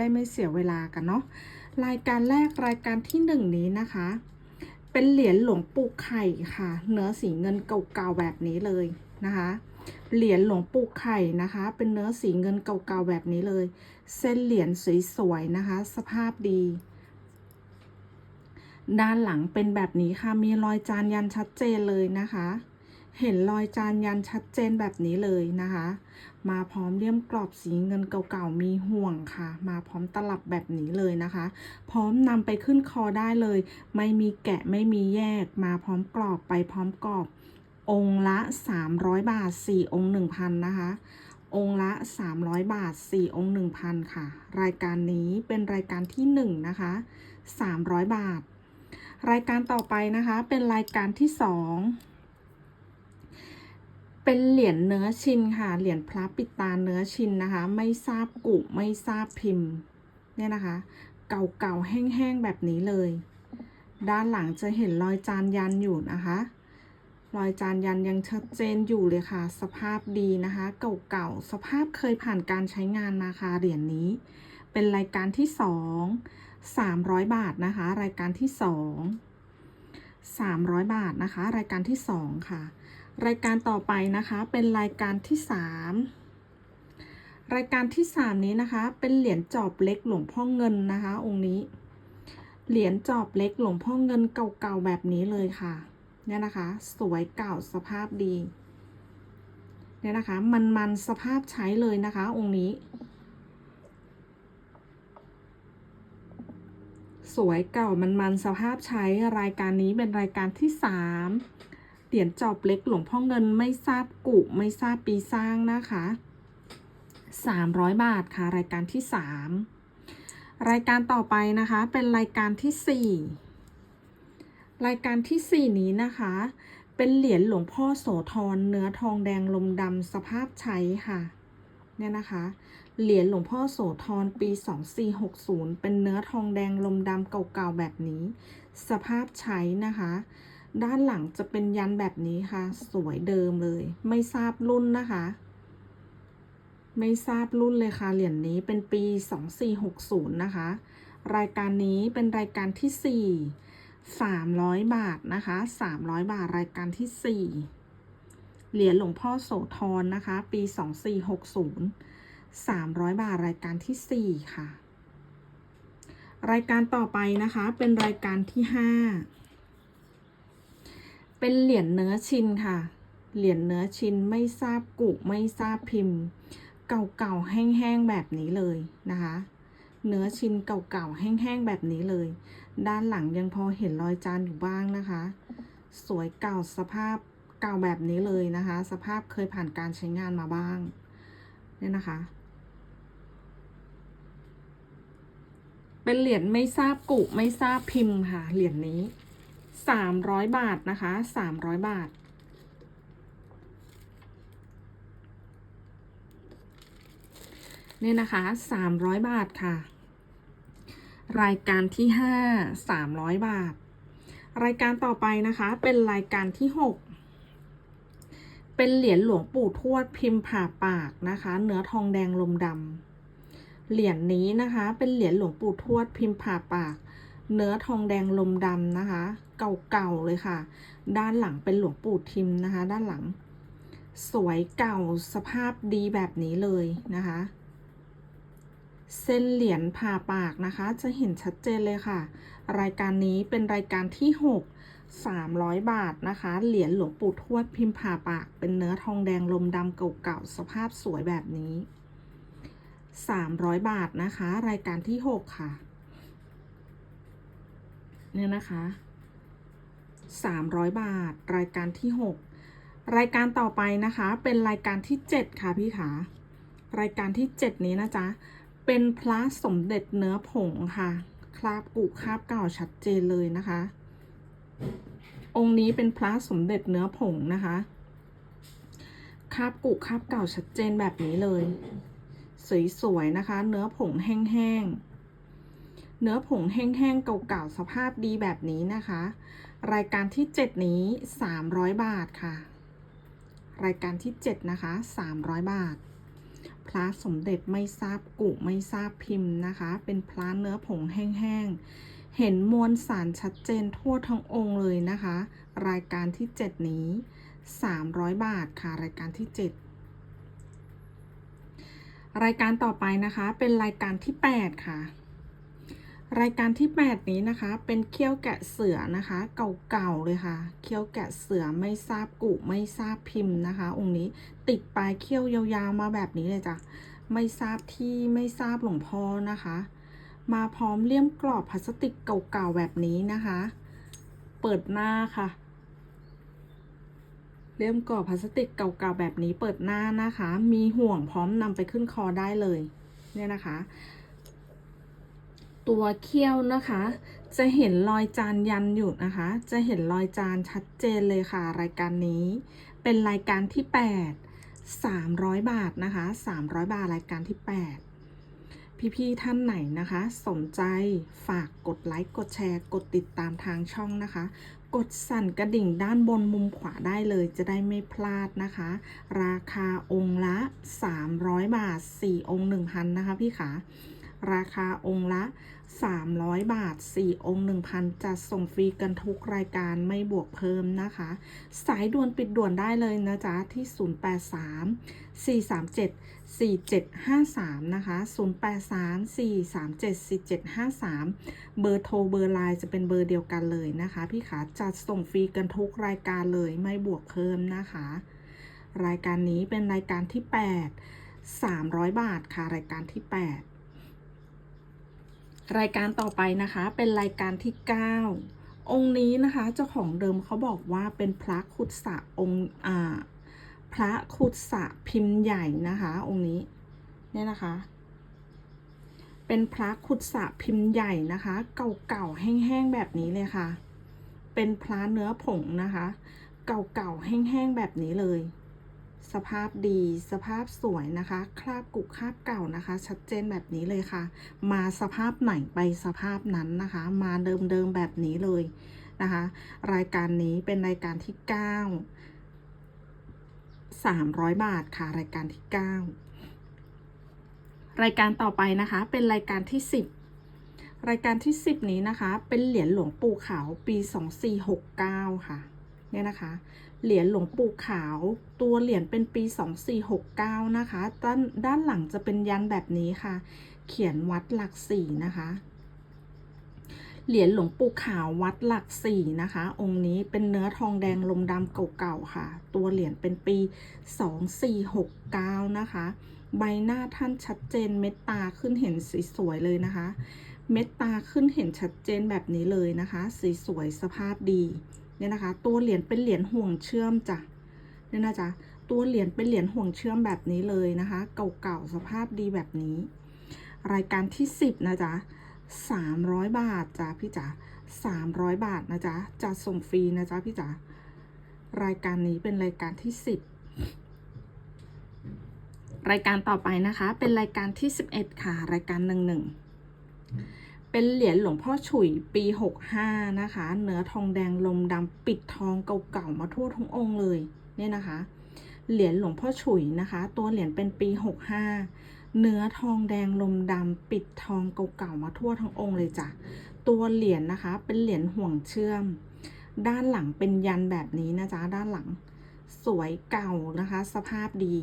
ได้ไม่เสียเวลากันเนาะรายการแรกรายการที่หนึ่งนี้นะคะ เป็นเหรียญหลวงปู่ไข่ค่ะ เนื้อสีเงินเก่าๆแบบนี้เลยนะคะ เหรียญหลวงปู่ไข่นะคะ เป็นเนื้อสีเงินเก่าๆแบบนี้เลย เส้นเหรียญสวยๆนะคะ สภาพดี ด้านหลังเป็นแบบนี้ค่ะ มีรอยจานยันชัดเจนเลยนะคะ เห็นรอยจานยันชัดเจนแบบนี้เลยนะคะ มาพร้อมเลี่ยมกรอบสีเงินเก่าๆมีห่วงค่ะ มาพร้อมตลับแบบนี้เลยนะคะ พร้อมนำไปขึ้นคอได้เลย ไม่มีแกะไม่มีแยก มาพร้อมกรอบไปพร้อมกรอบ องค์ละ 300 บาท 4 องค์ 1,000 นะคะ องละ 300 บาท 4 องค์ 1,000 ค่ะ รายการนี้เป็นรายการที่ 1 นะคะ 300 บาท รายการต่อไปนะคะเป็นรายการที่ 2 เป็นเหรียญเนื้อชินค่ะ เหรียญพระปิดตาเนื้อชินนะคะ ไม่ทราบกุไม่ทราบพิมพ์ เนี่ยนะคะ เก่าๆแห้งๆแบบนี้เลย ด้านหลังจะเห็นรอยจานยันอยู่นะคะ รอยจานยันยังชัดเจนอยู่เลยค่ะ สภาพดีนะคะ เก่าๆ สภาพเคยผ่านการใช้งานมาค่ะเหรียญนี้ เป็นรายการที่สอง300บาทนะคะ รายการที่สอง300บาทนะคะ รายการที่สองค่ะ รายการต่อไปนะคะ เป็นรายการที่สามรายการที่สามนี้นะคะ เป็นเหรียญจอบเล็กหลวงพ่อเงินนะคะ องค์นี้ เหรียญจอบเล็กหลวงพ่อเงินเก่าๆแบบนี้เลยค่ะ เนี่ยนะคะ สวยเก่าสภาพดี เนี่ยนะคะ มันมันๆสภาพใช้เลยนะคะ องค์นี้ สวยเก่ามันมันๆสภาพใช้รายการนี้เป็นรายการที่สาม เหรียญจอบเล็กหลวงพ่อเงินไม่ทราบกุไม่ทราบปีสร้างนะคะสามร้อยบาทค่ะ รายการที่สามรายการต่อไปนะคะเป็นรายการที่สี่รายการที่สี่นี้นะคะ เป็นเหรียญหลวงพ่อโสธรเนื้อทองแดงลมดำสภาพใช้ค่ะเนี่ยนะคะ เหรียญหลวงพ่อโสธรปี 2460 เป็นเนื้อทองแดงลมดำเก่าๆแบบนี้ สภาพใช้นะคะ ด้านหลังจะเป็นยันแบบนี้ค่ะ สวยเดิมเลย ไม่ทราบรุ่นนะคะ ไม่ทราบรุ่นเลยค่ะ เหรียญนี้เป็นปี 2460 นะคะ รายการนี้เป็นรายการที่ 4 300 บาทนะคะ 300 บาทรายการที่ 4 เหรียญหลวงพ่อโสธรนะคะ ปี 2460 300 บาทรายการที่ 4 ค่ะ รายการต่อไปนะคะเป็นรายการที่ 5 เป็นเหรียญเนื้อชินค่ะ เหรียญเนื้อชินไม่ทราบกุไม่ทราบพิมพ์ เก่าๆแห้งๆแบบนี้เลยนะคะ เนื้อชินเก่าๆแห้งๆแบบนี้เลย ด้านหลังยังพอเห็นรอยจานอยู่บ้างนะคะ สวยเก่าสภาพเก่าแบบนี้เลยนะคะ สภาพเคยผ่านการใช้งานมาบ้างเนี่ยนะคะ เป็นเหรียญไม่ทราบกุไม่ทราบพิมพ์ค่ะเหรียญนี้ สามร้อยบาทนะคะสามร้อยบาท เนี่ยนะคะสามร้อยบาทค่ะ รายการที่ห้าสามร้อยบาท รายการต่อไปนะคะ เป็นรายการที่หกเป็นเหรียญหลวงปู่ทวดพิมพ์ผ่าปากนะคะ เนื้อทองแดงลมดำเหรียญนี้นะคะ เป็นเหรียญหลวงปู่ทวดพิมพ์ผ่าปาก เนื้อทองแดงลมดำนะคะ เก่าๆเลยค่ะ ด้านหลังเป็นหลวงปู่ทิมนะคะ ด้านหลัง สวยเก่าสภาพดีแบบนี้เลยนะคะ เส้นเหรียญผ่าปากนะคะ จะเห็นชัดเจนเลยค่ะ รายการนี้เป็นรายการที่ 6 300 บาทนะคะ เหรียญหลวงปู่ทวดพิมพ์ผ่าปาก เป็นเนื้อทองแดงลมดำเก่าๆสภาพสวยแบบนี้ 300 บาทนะคะ รายการที่ 6 ค่ะ เนี่ยนะคะ300บาท รายการที่6รายการต่อไปนะคะ เป็นรายการที่7ค่ะพี่ขารายการที่7นี้นะจ๊ะเป็นพระสมเด็จเนื้อผงค่ะ คราบกุคราบเก่าชัดเจนเลยนะคะ องค์นี้เป็นพระสมเด็จเนื้อผงนะคะคราบกุคราบเก่าชัดเจนแบบนี้เลย สวยๆนะคะ เนื้อผงแห้งๆ เนื้อผงแห้งๆเก่าๆสภาพดีแบบนี้นะคะ รายการที่ 7 นี้ 300 บาทค่ะ รายการที่ 7 นะคะ 300 บาท พระสมเด็จไม่ทราบกุไม่ทราบพิมพ์นะคะ เป็นพระเนื้อผงแห้งๆ เห็นมวลสารชัดเจนทั่วทั้งองค์เลยนะคะ รายการที่ 7 นี้ 300 บาทค่ะ รายการที่ 7รายการต่อไปนะคะเป็นรายการที่ 8 ค่ะ รายการที่ 8 นี้นะคะ เป็นเขี้ยวแกะเสือนะคะ เก่าๆเลยค่ะ เขี้ยวแกะเสือไม่ทราบกุไม่ทราบพิมพ์นะคะ องค์นี้ติดปลายเขี้ยวยาวๆมาแบบนี้เลยจ้ะไม่ทราบที่ไม่ทราบหลวงพ่อนะคะ มาพร้อมเลี่ยมกรอบพลาสติกเก่าๆแบบนี้นะคะ เปิดหน้าค่ะ เลี่ยมกรอบพลาสติกเก่าๆแบบนี้เปิดหน้านะคะ มีห่วงพร้อมนำไปขึ้นคอได้เลย เนี่ยนะคะ ตัวเขี้ยวนะคะ จะเห็นรอยจานยันอยู่นะคะ จะเห็นรอยจานชัดเจนเลยค่ะ รายการนี้ เป็นรายการที่ 8 300 บาทนะคะ 300 บาทรายการที่ 8 พี่ ๆ ท่านไหนนะคะ สนใจฝากกดไลค์กดแชร์ กดติดตามทางช่องนะคะ กดสั่นกระดิ่งด้านบนมุมขวาได้เลยจะได้ไม่พลาดนะคะ ราคาองค์ละ 300 บาท 4 องค์ 1,000 นะคะพี่ขา ราคาองค์ละ 300 บาท 4 องค์ 1,000จะส่งฟรีกันทุกรายการไม่บวกเพิ่มนะคะ สายด่วนปิดด่วนได้เลยนะจ๊ะ ที่ 083 437 4753 นะคะ 083 437 4753 เบอร์โทรเบอร์ไลน์จะเป็นเบอร์เดียวกันเลยนะคะ พี่ขาจัดส่งฟรีกันทุกรายการเลยไม่บวกเพิ่มนะคะ รายการนี้เป็นรายการที่ 8 300 บาทค่ะ รายการที่ 8 รายการต่อไปนะคะ เป็นรายการที่ 9 องค์นี้นะคะ เจ้าของเดิมเขาบอกว่าเป็นพระขุดสะองค์อ่าพระขุดสะพิมพ์ใหญ่นะคะ องค์นี้เนี่ยนะคะ เป็นพระขุดสะพิมพ์ใหญ่นะคะ เก่าๆแห้งๆแบบนี้เลยค่ะ เป็นพระเนื้อผงนะคะ เก่าๆแห้งๆแบบนี้เลย สภาพดีสภาพสวยนะคะ คราบกุคราบเก่านะคะ ชัดเจนแบบนี้เลยค่ะ มาสภาพไหนไปสภาพนั้นนะคะ มาเดิมๆแบบนี้เลยนะคะ รายการนี้เป็นรายการที่ 9 300 บาทค่ะ รายการที่ 9 รายการต่อไปนะคะ เป็นรายการที่ 10 รายการที่ 10 นี้นะคะ เป็นเหรียญหลวงปู่ขาวปี 2469 ค่ะ เนี่ยนะคะ เหรียญหลวงปู่ขาว ตัวเหรียญเป็นปี 2469 นะคะด้านด้านหลังจะเป็นยันแบบนี้ค่ะ เขียนวัดหลักสี่นะคะ เหรียญหลวงปู่ขาววัดหลักสี่นะคะ องค์นี้เป็นเนื้อทองแดงลมดำเก่าๆค่ะ ตัวเหรียญเป็นปี 2469 นะคะ ใบหน้าท่านชัดเจนเม็ดตาขึ้นเห็นสีสวยเลยนะคะ เม็ดตาขึ้นเห็นชัดเจนแบบนี้เลยนะคะ สีสวยสภาพดี เนี่ยนะคะ ตัวเหรียญเป็นเหรียญห่วงเชื่อมจ้ะเนี่ยนะจ๊ะตัวเหรียญเป็นเหรียญห่วงเชื่อมแบบนี้เลยนะคะ เก่าๆสภาพดีแบบนี้ รายการที่ 10 นะจ๊ะ300 บาทจ้ะพี่จ๋า300 บาทนะจ๊ะจะส่งฟรีนะจ๊ะพี่จ๋ารายการนี้เป็นรายการที่ 10 รายการต่อไปนะคะ เป็นรายการที่ 11 ค่ะ รายการหนึ่งหนึ่ง เป็นเหรียญหลวงพ่อฉุยปี 65 นะคะ เนื้อทองแดงลมดำปิดทองเก่าๆมาทั่วทั้งองค์เลยเนี่ยนะคะ เหรียญหลวงพ่อฉุยนะคะ ตัวเหรียญเป็นปี 65 เนื้อทองแดงลมดำปิดทองเก่าๆมาทั่วทั้งองค์เลยจ้ะ ตัวเหรียญนะคะ เป็นเหรียญห่วงเชื่อม ด้านหลังเป็นยันแบบนี้นะจ๊ะ ด้านหลัง สวยเก่านะคะ สภาพดี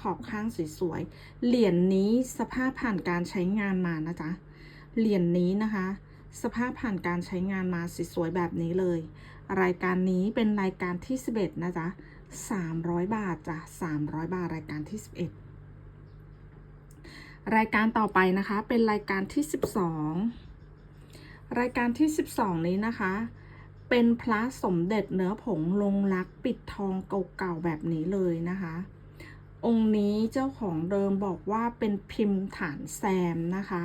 ขอบข้างสวยๆ เหรียญนี้สภาพผ่านการใช้งานมานะจ๊ะ เหรียญนี้นะคะ สภาพผ่านการใช้งานมาสวยๆแบบนี้เลย รายการนี้เป็นรายการที่ 11 นะจ๊ะ 300 บาทจ้ะ 300 บาทรายการที่ 11 รายการต่อไปนะคะเป็นรายการที่ 12 รายการที่ 12 นี้นะคะ เป็นพระสมเด็จเนื้อผงลงรักปิดทองเก่าๆแบบนี้เลยนะคะองค์นี้เจ้าของเดิมบอกว่าเป็นพิมพ์ฐานแซมนะคะ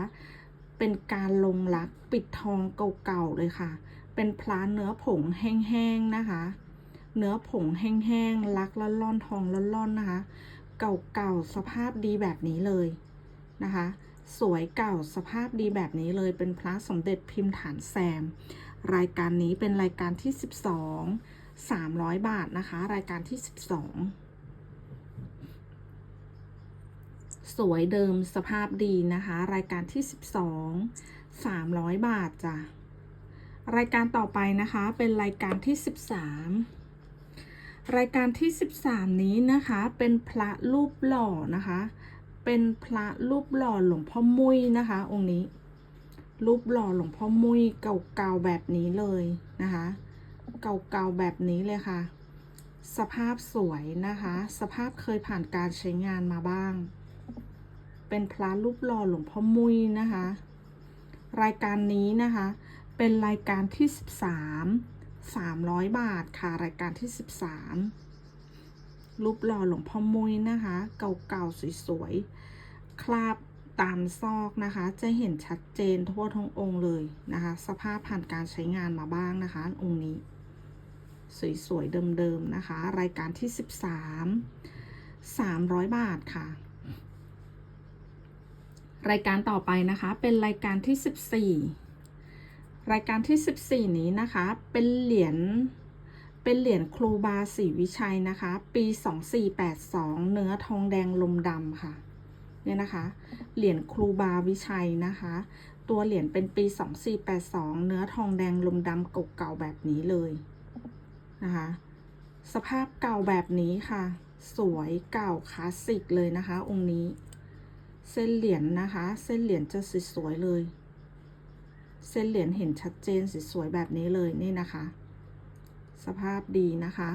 เป็นการลงรักปิดทองเก่าๆเลยค่ะ เป็นพระเนื้อผงแห้งๆนะคะ เนื้อผงแห้งๆลักละล่อนทองละล่อนนะคะ เก่าๆสภาพดีแบบนี้เลยนะคะ สวยเก่าสภาพดีแบบนี้เลย เป็นพระสมเด็จพิมพ์ฐานแซม รายการนี้เป็นรายการที่ 12 300 บาทนะคะ รายการที่ 12 สวยเดิมสภาพดีนะคะ รายการที่ 12 300 บาทจ้ะรายการต่อไปนะคะเป็นรายการที่ 13 รายการที่ 13 นี้นะคะเป็นพระรูปหล่อนะคะ เป็นพระรูปหล่อหลวงพ่อมุ้ยนะคะ องค์นี้ รูปหล่อหลวงพ่อมุ้ยเก่าๆแบบนี้เลยนะคะ เก่าๆแบบนี้เลยค่ะ สภาพสวยนะคะ สภาพเคยผ่านการใช้งานมาบ้าง เป็นพระรูปหล่อหลวงพ่อมุ้ยนะคะ รายการนี้นะคะ เป็นรายการที่ 13 300 บาทค่ะ รายการที่ 13 รูปหล่อหลวงพ่อมุ้ยนะคะ เก่าๆสวยๆ คราบตามซอกนะคะ จะเห็นชัดเจนทั่วทั้งองค์เลยนะคะ สภาพผ่านการใช้งานมาบ้างนะคะ องค์นี้ สวยๆ เดิมๆ นะคะ รายการที่ 13 300 บาทค่ะ รายการต่อไปนะคะ เป็นรายการที่ 14 รายการที่ 14 นี้นะคะ เป็นเหรียญเป็นเหรียญครูบาศรีวิชัยนะคะ ปี 2482 เนื้อทองแดงลมดำค่ะเนี่ยนะคะ เหรียญครูบาวิชัยนะคะ ตัวเหรียญเป็นปี 2482 เนื้อทองแดงลมดำเก่าๆแบบนี้เลยนะคะ สภาพเก่าแบบนี้ค่ะ สวยเก่าคลาสสิกเลยนะคะ องค์นี้ เส้นเหรียญนะคะ เส้นเหรียญจะสวยๆเลย เส้นเหรียญเห็นชัดเจนสวยๆแบบนี้เลยนี่นะคะ สภาพดีนะคะ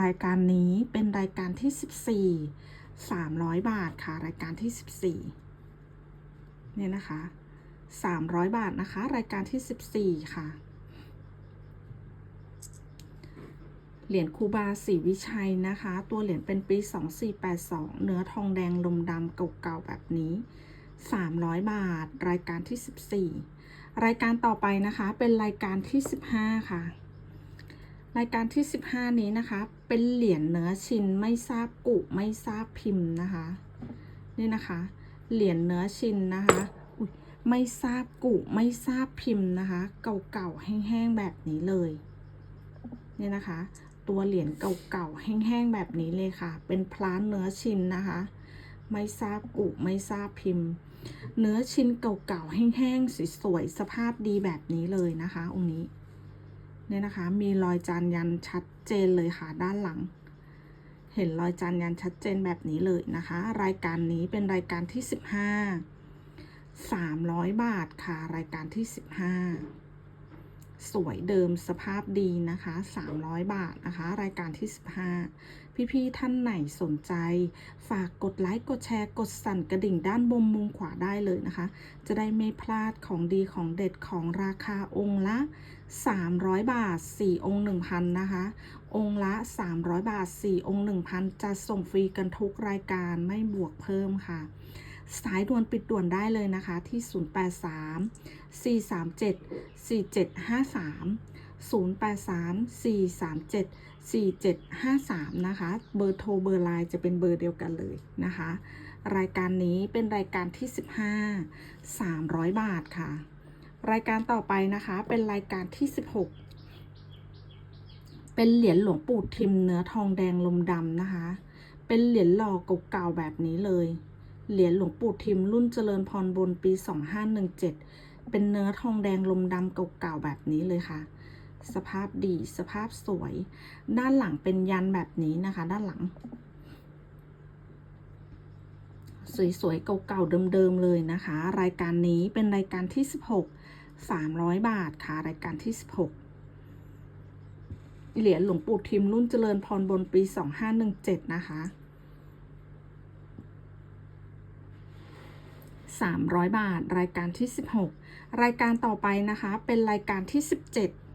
รายการนี้เป็นรายการที่ 14 300 บาทค่ะ รายการที่ 14เนี่ยนะคะ 300 บาทนะคะ รายการที่ 14 ค่ะ เหรียญคูบาศรีวิชัยนะคะ ตัวเหรียญเป็นปี 2482 เนื้อทองแดงลมดำเก่าๆแบบนี้ 300 บาท รายการที่ 14 รายการต่อไปนะคะเป็นรายการที่ 15 ค่ะ รายการที่ 15 นี้นะคะ เป็นเหรียญเนื้อชินไม่ทราบกุไม่ทราบพิมพ์นะคะ นี่นะคะ เหรียญเนื้อชินนะคะไม่ทราบกุไม่ทราบพิมพ์นะคะ เก่าๆแห้งๆแบบนี้เลย เนี่ยนะคะ ตัวเหรียญเก่าๆ แห้งๆ แบบนี้เลยค่ะ เป็นพลานเนื้อชิ้นนะคะ ไม่ทราบกุไม่ทราบพิมพ์ เนื้อชิ้นเก่าๆ แห้งๆ สวยๆ สภาพดีแบบนี้เลยนะคะ องค์นี้ เนี่ยนะคะ มีรอยจานยันชัดเจนเลยค่ะ ด้านหลัง เห็นรอยจานยันชัดเจนแบบนี้เลยนะคะ รายการนี้เป็นรายการที่ 15 300 บาทค่ะ รายการที่ 15 สวยเดิมสภาพดีนะคะ 300 บาทนะคะ รายการที่ 15 พี่ๆท่านไหนสนใจ ฝากกดไลค์ กดแชร์ กดสั่นกระดิ่งด้านบนมุมขวาได้เลยนะคะ จะได้ไม่พลาดของดีของเด็ดของราคาองค์ละ 300 บาท 4 องค์ 1,000 นะคะ องค์ละ 300 บาท 4 องค์ 1,000 จะส่งฟรีกันทุกรายการไม่บวกเพิ่มค่ะ สายด่วนปิดด่วนได้เลยนะคะที่ 083 437 4753 083 437 4753 นะคะ เบอร์โทรเบอร์ไลน์จะเป็นเบอร์เดียวกันเลยนะคะ รายการนี้เป็นรายการที่ 15 300 บาทค่ะ รายการต่อไปนะคะเป็นรายการที่ 16 เป็นเหรียญหลวงปู่ทิมเนื้อทองแดงลมดำนะคะ เป็นเหรียญหล่อเก่าๆแบบนี้เลย เหรียญหลวงปู่ทิมรุ่นเจริญพรบนปี 2517 เป็นเนื้อทองแดงลมดำเก่าๆแบบนี้เลยค่ะ สภาพดีสภาพสวย ด้านหลังเป็นยันแบบนี้นะคะ ด้านหลัง สวยๆเก่าๆเดิมๆเลยนะคะ รายการนี้เป็นรายการที่ 16 300 บาทค่ะรายการที่ 16เหรียญหลวงปู่ทิมรุ่นเจริญพรบนปี 2517 นะคะ 300 บาท รายการที่ 16 รายการต่อไปนะคะเป็นรายการที่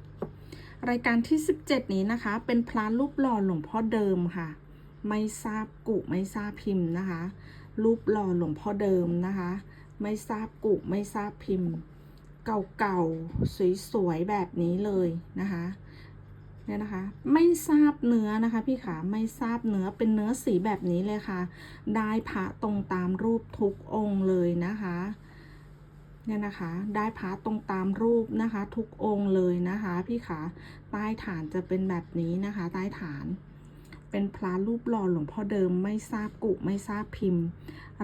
17 รายการที่ 17 นี้นะคะ เป็นพระรูปหล่อหลวงพ่อเดิมค่ะ ไม่ทราบกุไม่ทราบพิมพ์นะคะ รูปหล่อหลวงพ่อเดิมนะคะ ไม่ทราบกุไม่ทราบพิมพ์ เก่าๆสวยๆแบบนี้เลยนะคะ เนี่ยนะคะ ไม่ทราบเนื้อนะคะพี่ขาไม่ทราบเนื้อเป็นเนื้อสีแบบนี้เลยค่ะ ได้พระตรงตามรูปทุกองค์เลยนะคะเนี่ยนะคะได้พระตรงตามรูปนะคะ ทุกองค์เลยนะคะพี่ขาใต้ฐานจะเป็นแบบนี้นะคะ ใต้ฐาน เป็นพระรูปหล่อหลวงพ่อเดิมไม่ทราบกุไม่ทราบพิมพ์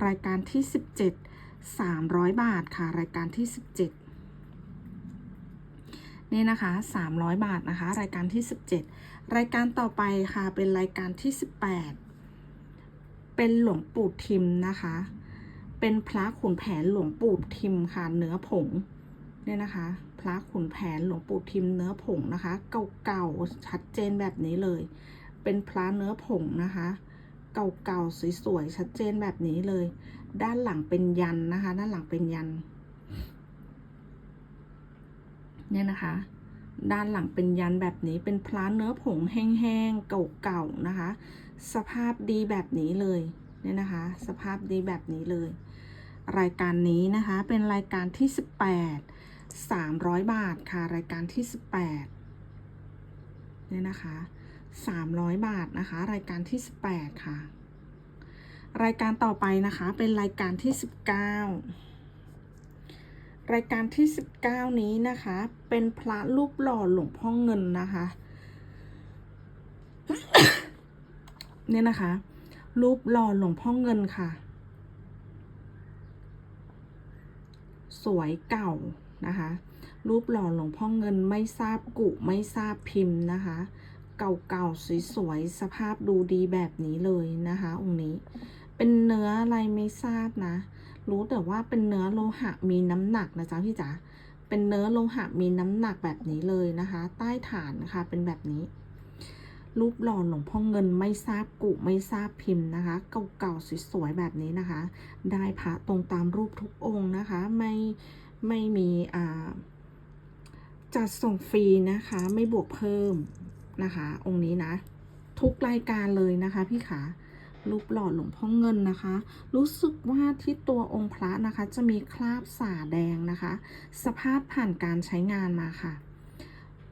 รายการที่ 17 300 บาทค่ะ รายการที่ 17 นี่นะคะ 300 บาทนะคะ รายการที่ 17 รายการต่อไปค่ะเป็นรายการที่ 18 เป็นหลวงปู่ทิมนะคะ เป็นพระขุนแผนหลวงปู่ทิมค่ะเนื้อผงเนี่ยนะคะ พระขุนแผนหลวงปู่ทิมเนื้อผงนะคะ เก่าๆชัดเจนแบบนี้เลย เป็นพระเนื้อผงนะคะ เก่าๆสวยๆชัดเจนแบบนี้เลย ด้านหลังเป็นยันนะคะ ด้านหลังเป็นยัน เนี่ยนะคะ ด้านหลังเป็นยันแบบนี้เป็นพระเนื้อผงแห้งๆเก่าๆนะคะ สภาพดีแบบนี้เลยเนี่ยนะคะ สภาพดีแบบนี้เลย รายการนี้นะคะเป็นรายการที่ 18 300 บาทค่ะ รายการที่ 18เนี่ยนะคะ 300 บาทนะคะ รายการที่ 18 ค่ะ รายการต่อไปนะคะเป็นรายการที่ 19 รายการที่ 19 นี้นะคะ เป็นพระรูปหล่อหลวงพ่อเงินนะคะ เนี่ยนะคะ รูปหล่อหลวงพ่อเงินค่ะ สวยเก่านะคะ รูปหล่อหลวงพ่อเงินไม่ทราบกุไม่ทราบพิมพ์นะคะ เก่าๆสวยๆสภาพดูดีแบบนี้เลยนะคะองค์นี้ เป็นเนื้ออะไรไม่ทราบนะ รู้แต่ว่าเป็นเนื้อโลหะมีน้ำหนักนะจ๊ะพี่จ๋าเป็นเนื้อโลหะมีน้ำหนักแบบนี้เลยนะคะ ใต้ฐานนะคะเป็นแบบนี้ รูปหล่อหลวงพ่อเงินไม่ทราบกุไม่ทราบพิมพ์นะคะ เก่าๆสวยๆแบบนี้นะคะ ได้พระตรงตามรูปทุกองค์นะคะ ไม่ไม่มีอ่าจัดส่งฟรีนะคะ ไม่บวกเพิ่มนะคะ องค์นี้นะ ทุกรายการเลยนะคะพี่ขา รูปหล่อหลวงพ่อเงินนะคะ รู้สึกว่าที่ตัวองค์พระนะคะ จะมีคราบสาแดงนะคะ สภาพผ่านการใช้งานมาค่ะ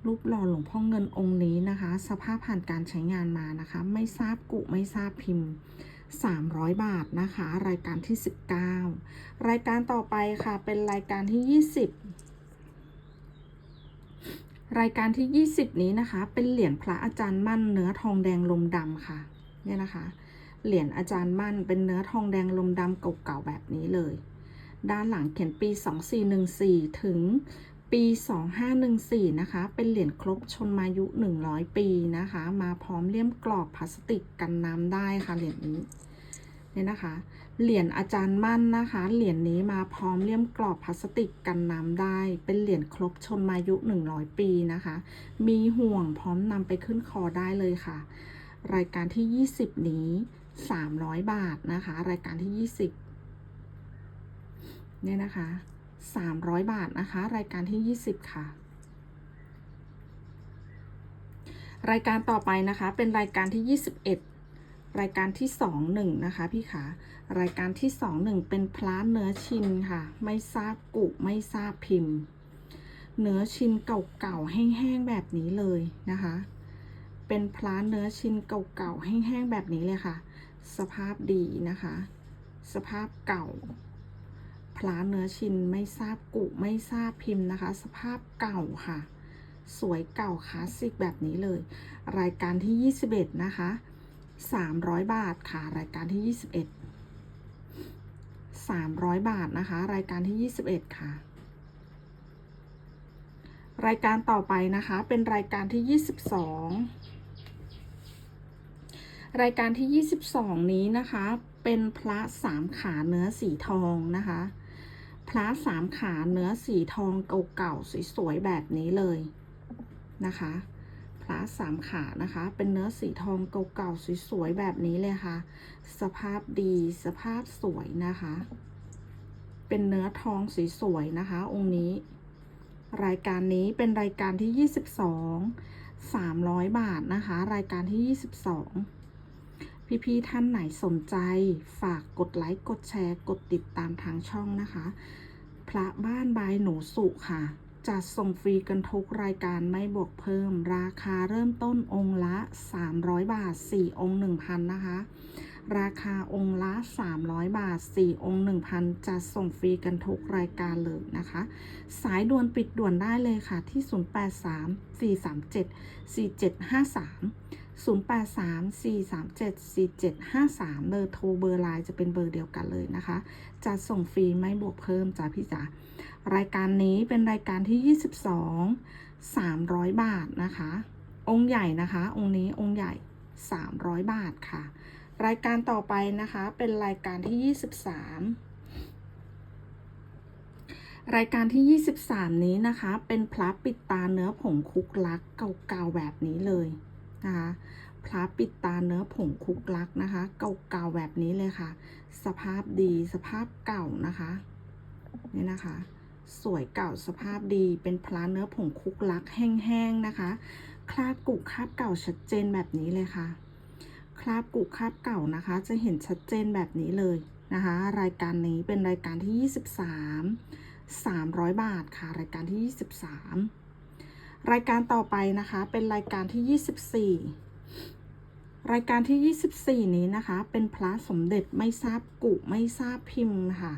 รูปหล่อหลวงพ่อเงินองค์นี้นะคะ สภาพผ่านการใช้งานมานะคะ ไม่ทราบกุไม่ทราบพิมพ์ 300 บาทนะคะ รายการที่ 19 รายการต่อไปค่ะเป็นรายการที่ 20รายการที่ 20 นี้นะคะ เป็นเหรียญพระอาจารย์มั่นเนื้อทองแดงลมดำค่ะ เนี่ยนะคะ เหรียญอาจารย์มั่นเป็นเนื้อทองแดงลมดำเก่าๆแบบนี้เลย ด้านหลังเขียนปี 2414 ถึงปี 2514 นะคะ เป็นเหรียญครบชนมายุ 100 ปีนะคะ มาพร้อมเลี่ยมกรอบพลาสติกกันน้ำได้ค่ะเหรียญนี้เนี่ยนะคะ เหรียญอาจารย์มั่นนะคะ เหรียญนี้มาพร้อมเลี่ยมกรอบพลาสติกกันน้ำได้ เป็นเหรียญครบชนมายุ 100 ปีนะคะ มีห่วงพร้อมนำไปขึ้นคอได้เลยค่ะ รายการที่ 20 นี้ 300 บาทนะคะ รายการที่ 20เนี่ยนะคะ 300 บาทนะคะ รายการที่ 20 ค่ะ รายการต่อไปนะคะ เป็นรายการที่ 21 รายการที่ 21 นะคะ พี่ขารายการที่ 21 เป็นพลาเนื้อชินค่ะ ไม่ทราบกุไม่ทราบพิมพ์ เนื้อชินเก่าๆแห้งๆแบบนี้เลยนะคะเป็นพลาเนื้อชินเก่าๆแห้งๆแบบนี้เลยค่ะ สภาพดีนะคะ สภาพเก่าพลาเนื้อชินไม่ทราบกุไม่ทราบพิมพ์นะคะ สภาพเก่าค่ะ สวยเก่าคลาสสิกแบบนี้เลย รายการที่ 21 นะคะ 300 บาทค่ะ รายการที่ 21 300 บาทนะคะ รายการที่ 21 ค่ะ รายการต่อไปนะคะ เป็นรายการที่ 22 รายการที่ 22 นี้นะคะ เป็นพระสามขาเนื้อสีทองนะคะ พระสามขาเนื้อสีทองเก่าๆสวยๆแบบนี้เลยนะคะ พระสามขานะคะ เป็นเนื้อสีทองเก่าๆสวยๆแบบนี้เลยค่ะ สภาพดีสภาพสวยนะคะ เป็นเนื้อทองสีสวยนะคะ องค์นี้ รายการนี้เป็นรายการที่ 22 300 บาทนะคะ รายการที่ 22 พี่ๆท่านไหนสนใจฝากกดไลค์กดแชร์กดติดตามทางช่องนะคะ พระบ้านบายหนูสุค่ะ จัดส่งฟรีกันทุกรายการไม่บวกเพิ่ม ราคาเริ่มต้นองค์ละ 300 บาท 4 องค์ 1,000 นะคะ ราคาองค์ละ 300 บาท 4 องค์ 1,000 จัดส่งฟรีกันทุกรายการเลยนะคะ สายด่วนปิดด่วนได้เลยค่ะที่ 083 437 4753 0834374753 เบอร์โทรเบอร์ไลน์จะเป็นเบอร์เดียวกันเลยนะคะจะส่งฟรีไม่บวกเพิ่มจ้าพี่จ๋ารายการนี้เป็นรายการที่ 22 300 บาทนะคะ องค์ใหญ่นะคะ องค์นี้องค์ใหญ่ 300 บาทค่ะ รายการต่อไปนะคะเป็นรายการที่ 23รายการที่ 23 นี้นะคะ เป็นพระปิดตาเนื้อผงคุกลักเก่าๆแบบนี้เลย นะคะพระปิดตาเนื้อผงคุกลักนะคะ เก่าๆแบบนี้เลยค่ะ สภาพดีสภาพเก่านะคะนี่นะคะ สวยเก่าสภาพดีเป็นพระเนื้อผงคุกลักแห้งๆนะคะ คราบกุคราบเก่าชัดเจนแบบนี้เลยค่ะ คราบกุคราบเก่านะคะ จะเห็นชัดเจนแบบนี้เลยนะคะ รายการนี้เป็นรายการที่ 23 300 บาทค่ะ รายการที่ 23 รายการต่อไปนะคะเป็นรายการที่ 24 รายการที่ 24 นี้นะคะ เป็นพระสมเด็จไม่ทราบกุไม่ทราบพิมพ์ค่ะ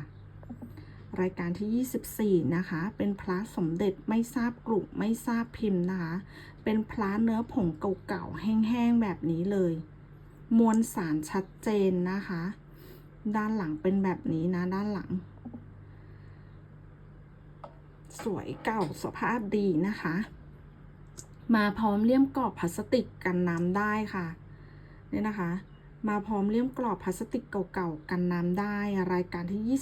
รายการที่ 24 นะคะ เป็นพระสมเด็จไม่ทราบกลุ่มไม่ทราบพิมพ์นะคะ เป็นพระเนื้อผงเก่าๆแห้งๆแบบนี้เลย มวลสารชัดเจนนะคะ ด้านหลังเป็นแบบนี้นะด้านหลัง สวยเก่าสภาพดีนะคะ มาพร้อมเลี่ยมกรอบพลาสติกกันน้ำได้ค่ะเนี่ยนะคะ มาพร้อมเลี่ยมกรอบพลาสติกเก่าๆกันน้ำได้รายการที่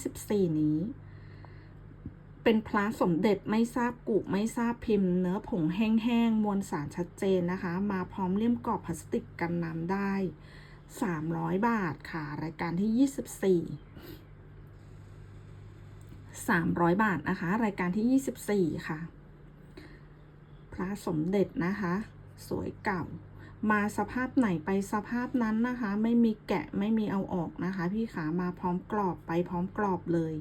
24 นี้ เป็นพระสมเด็จไม่ทราบกุไม่ทราบพิมพ์ เนื้อผงแห้งๆมวลสารชัดเจนนะคะ มาพร้อมเลี่ยมกรอบพลาสติกกันน้ำได้ 300 บาทค่ะ รายการที่ 24 300 บาทนะคะ รายการที่ 24 ค่ะ พระสมเด็จนะคะ สวยเก่า มาสภาพไหนไปสภาพนั้นนะคะ ไม่มีแกะไม่มีเอาออกนะคะ พี่ขามาพร้อมกรอบไปพร้อมกรอบเลย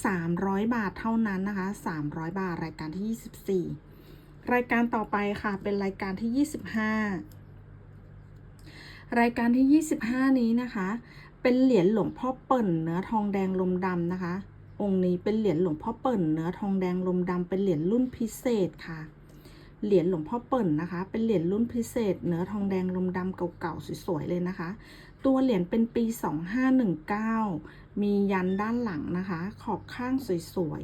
300 บาทเท่านั้นนะคะ 300 บาทรายการที่ 24 รายการต่อไปค่ะเป็นรายการที่ 25 รายการที่ 25 นี้นะคะ เป็นเหรียญหลวงพ่อเปิ่นเนื้อทองแดงลมดำนะคะองค์นี้เป็นเหรียญหลวงพ่อเปิ่นเนื้อทองแดงลมดำเป็นเหรียญรุ่นพิเศษค่ะ เหรียญหลวงพ่อเปิ่นนะคะ เป็นเหรียญรุ่นพิเศษ เนื้อทองแดงลมดำเก่าๆสวยๆเลยนะคะ ตัวเหรียญเป็นปี 2519 มียันด้านหลังนะคะ ขอบข้างสวย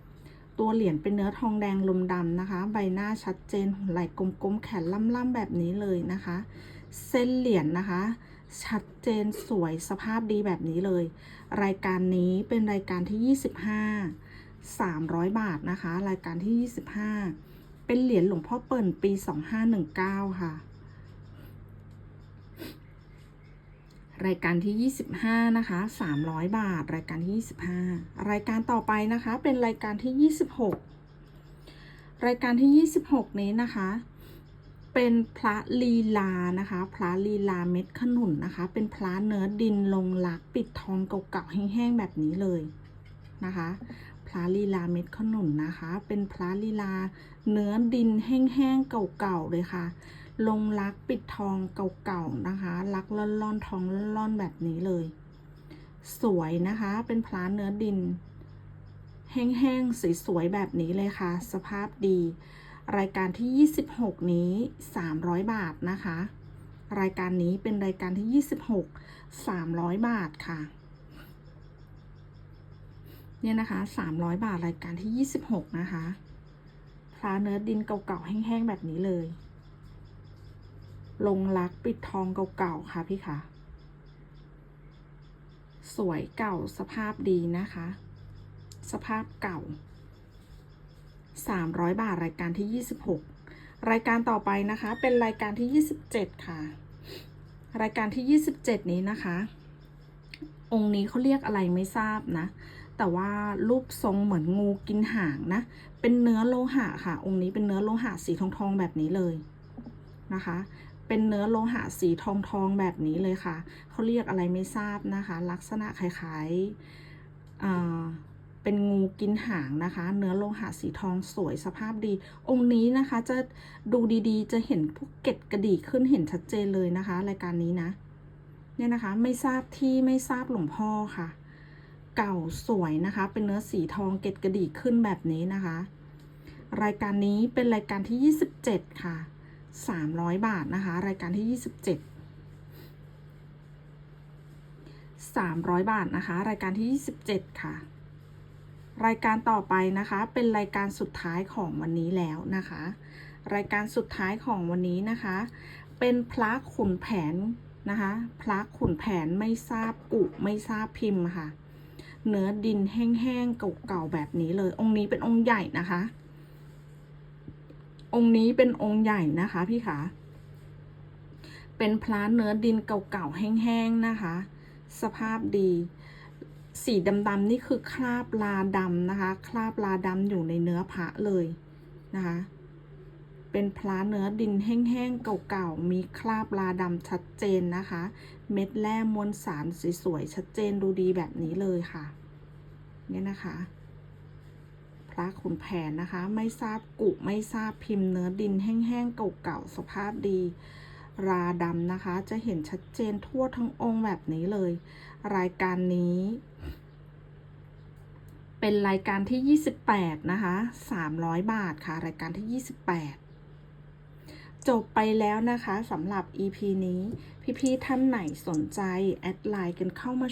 ๆ ตัวเหรียญเป็นเนื้อทองแดงลมดำนะคะ ใบหน้าชัดเจนไหล่กลมๆ แขนล่ำๆแบบนี้เลยนะคะ เส้นเหรียญนะคะ ชัดเจนสวยสภาพดีแบบนี้เลย รายการนี้เป็นรายการที่ 25 300 บาทนะคะ รายการที่ 25 เป็นเหรียญหลวงพ่อเปิ่นปี2519ค่ะ รายการที่ 25 นะคะ 300 บาท รายการที่ 25 รายการต่อไปนะคะ เป็นรายการที่ 26 รายการที่ 26 นี้นะคะ เป็นพระลีลานะคะ พระลีลาเม็ดขนุนนะคะ เป็นพระเนื้อดินลงลักปิดทองเก่าๆแห้งๆแบบนี้เลยนะคะ พระลีลาเม็ดขนุนนะคะ เป็นพระลีลา เนื้อดินแห้งๆเก่าๆเลยค่ะ ลงลักปิดทองเก่าๆนะคะลักล่อนๆทองล่อนๆแบบนี้เลย สวยนะคะ เป็นพระเนื้อดิน แห้งๆสวยๆแบบนี้เลยค่ะ สภาพดี รายการที่ 26 นี้ 300 บาทนะคะ รายการนี้เป็นรายการที่ 26 300 บาทค่ะ เนี่ยนะคะ300บาทรายการที่26นะคะพระเนื้อดินเก่าๆแห้งๆแบบนี้เลย ลงรักปิดทองเก่าๆค่ะพี่คะสวยเก่าสภาพดีนะคะ สภาพเก่า300บาทรายการที่26รายการต่อไปนะคะ เป็นรายการที่27ค่ะ รายการที่27นี้นะคะ องค์นี้เขาเรียกอะไรไม่ทราบนะ แต่ว่ารูปทรงเหมือนงูกินหางนะ เป็นเนื้อโลหะค่ะ องค์นี้เป็นเนื้อโลหะสีทองทองๆแบบนี้เลยนะคะ เป็นเนื้อโลหะสีทองทองๆแบบนี้เลยค่ะ เขาเรียกอะไรไม่ทราบนะคะ ลักษณะคล้ายๆเป็นงูกินหางนะคะ เนื้อโลหะสีทองสวยสภาพดี องค์นี้นะคะจะดูดีๆ จะเห็นพวกเกล็ดกระดีขึ้นเห็นชัดเจนเลยนะคะ รายการนี้นะ เนี่ยนะคะ ไม่ทราบที่ไม่ทราบหลวงพ่อค่ะ เก่าสวยนะคะ เป็นเนื้อสีทองเกล็ดกระดีขึ้นแบบนี้นะคะ รายการนี้เป็นรายการที่ 27 ค่ะ 300 บาทนะคะ รายการที่ 27 300 บาทนะคะ รายการที่ 27 ค่ะ รายการต่อไปนะคะ เป็นรายการสุดท้ายของวันนี้แล้วนะคะ รายการสุดท้ายของวันนี้นะคะ เป็นพระขุนแผนนะคะ พระขุนแผนไม่ทราบกุไม่ทราบพิมพ์ค่ะ เนื้อดินแห้งๆเก่าๆแบบนี้เลย องค์นี้เป็นองค์ใหญ่นะคะ องค์นี้เป็นองค์ใหญ่นะคะพี่คะเป็นพระเนื้อดินเก่าๆแห้งๆนะคะ สภาพดี สีดำๆนี่คือคราบลาดำนะคะ คราบลาดำอยู่ในเนื้อพระเลยนะคะ เป็นพระเนื้อดินแห้งๆเก่าๆ มีคราบลาดำชัดเจนนะคะ เม็ดแร่มวลสารสวยๆชัดเจนดูดีแบบนี้เลยค่ะ เนี่ยนะคะ พระขุนแผนนะคะ ไม่ทราบกุไม่ทราบพิมพ์เนื้อดินแห้งๆเก่าๆสภาพดีราดำนะคะ จะเห็นชัดเจนทั่วทั้งองค์แบบนี้เลย รายการนี้ เป็นรายการที่ 28 นะคะ 300 บาทค่ะ รายการที่ 28 จบไปแล้วนะคะสำหรับ EP นี้ พี่ๆท่านไหนสนใจ แอดไลน์กันเข้ามา